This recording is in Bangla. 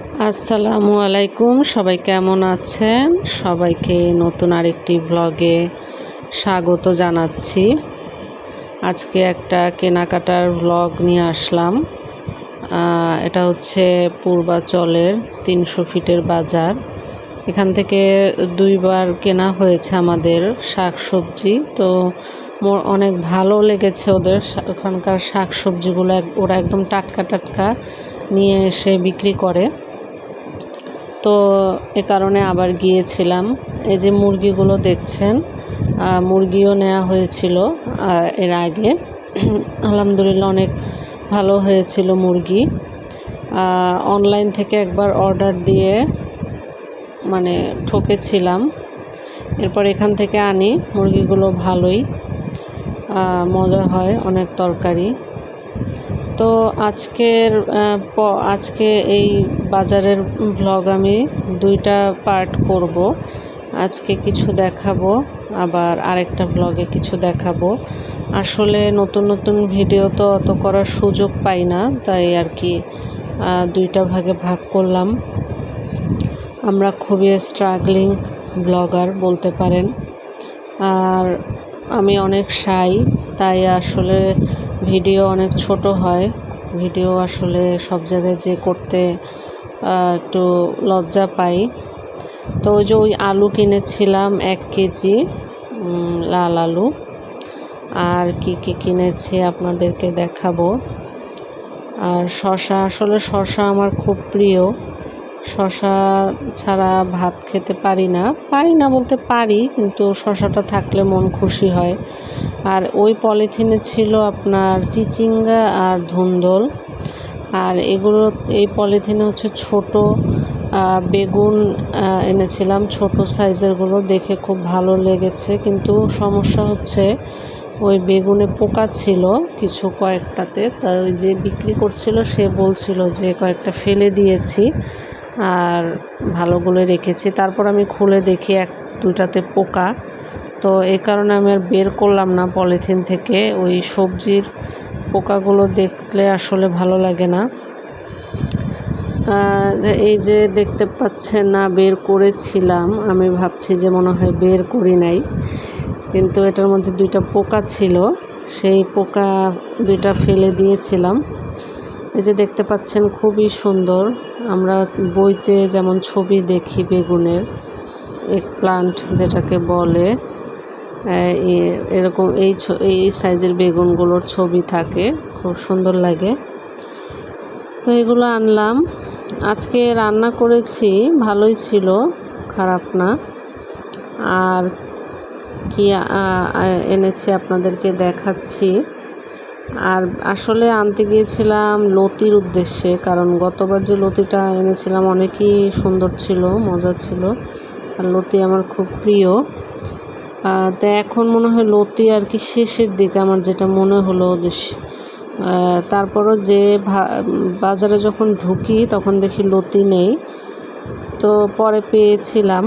আসসালামু আলাইকুম, সবাই কেমন আছেন? সবাইকে নতুন আরেকটি ব্লগে স্বাগত জানাচ্ছি। আজকে একটা কেনাকাটার ব্লগ নিয়ে আসলাম। এটা হচ্ছে পূর্বাচলের তিনশো ফিটের বাজার। এখান থেকে দুইবার কেনা হয়েছে আমাদের শাক সবজি তো মোর- অনেক ভালো লেগেছে ওদের। ওখানকার শাক সবজিগুলো ওরা একদম টাটকা টাটকা। নিয়ে এসে বিক্রি করে। তো এ কারণে আবার গিয়েছিলাম। এই যে মুরগিগুলো দেখছেন মুরগিও নেওয়া হয়েছিল এর আগে। আলহামদুলিল্লাহ অনেক ভালো হয়েছিল মুরগি। অনলাইন থেকে একবার অর্ডার দিয়ে মানে ঠকেছিলাম। এরপর এখান থেকে আনি, মুরগিগুলো ভালোই মজা হয়, অনেক তরকারি। তো আজকের আজকে এই বাজারের ভ্লগ আমি দুইটা পার্ট করব। আজকে কিছু দেখাবো, আবার আরেকটা ব্লগে কিছু দেখাবো। আসলে নতুন নতুন ভিডিও তো অত করার সুযোগ পাই না, তাই আর কি দুইটা ভাগে ভাগ করলাম। আমরা খুবই স্ট্রাগলিং ব্লগার বলতে পারেন। আর আমি অনেক সাই তাই আসলে ভিডিও অনেক ছোট হয়। ভিডিও আসলে সব জায়গায় যে করতে একটু লজ্জা পাই। তো ওই যে ওই আলু কিনেছিলাম এক কেজি লাল আলু। আর কি কি কিনেছি আপনাদেরকে দেখাবো। আর শশা আসলে শশা আমার খুব প্রিয়। শশা ছাড়া ভাত খেতে পারি না। পারি না বলতে পারি, কিন্তু শশাটা থাকলে মন খুশি হয়। আর ওই পলিথিনে ছিল আপনার চিচিঙ্গা আর ধুন্দল। আর এগুলো, এই পলিথিনে হচ্ছে ছোট বেগুন এনেছিলাম। ছোট সাইজেরগুলো দেখে খুব ভালো লেগেছে। কিন্তু সমস্যা হচ্ছে ওই বেগুনে পোকা ছিল কিছু কয়েকটাতে। তা ওই যে বিক্রি করছিল, সে বলছিল যে কয়েকটা ফেলে দিয়েছি আর ভালোগুলো রেখেছি। তারপর আমি খুলে দেখি এক দুটাতে পোকা। তো এই কারণে আমি আর বের করলাম না পলিথিন থেকে। ওই সবজির পোকাগুলো দেখলে আসলে ভালো লাগে না। এই যে দেখতে পাচ্ছেন না, বের করেছিলাম। আমি ভাবছি যে মনে হয় বের করি নাই। কিন্তু এটার মধ্যে দুইটা পোকা ছিল। সেই পোকা দুইটা ফেলে দিয়েছিলাম। এই যে দেখতে পাচ্ছেন, খুবই সুন্দর। আমরা বইতে যেমন ছবি দেখি বেগুনের, এক প্লান্ট যেটাকে বলে এরকম এই এই সাইজের বেগুনগুলোর ছবি থাকে। খুব সুন্দর লাগে। তো এগুলো আনলাম। আজকে রান্না করেছি, ভালোই ছিল, খারাপ না। আর কি এনেছি আপনাদেরকে দেখাচ্ছি। আর আসলে আনতে গিয়েছিলাম লতির উদ্দেশ্যে, কারণ গতবার যে লতিটা এনেছিলাম অনেকই সুন্দর ছিল, মজা ছিল। আর লতি আমার খুব প্রিয়। তো এখন মনে হয় লতি আর কি শেষের দিকে আমার যেটা মনে হলো তারপরও যে বাজারে যখন ঢুকি তখন দেখি লতি নেই। তো পরে পেয়েছিলাম।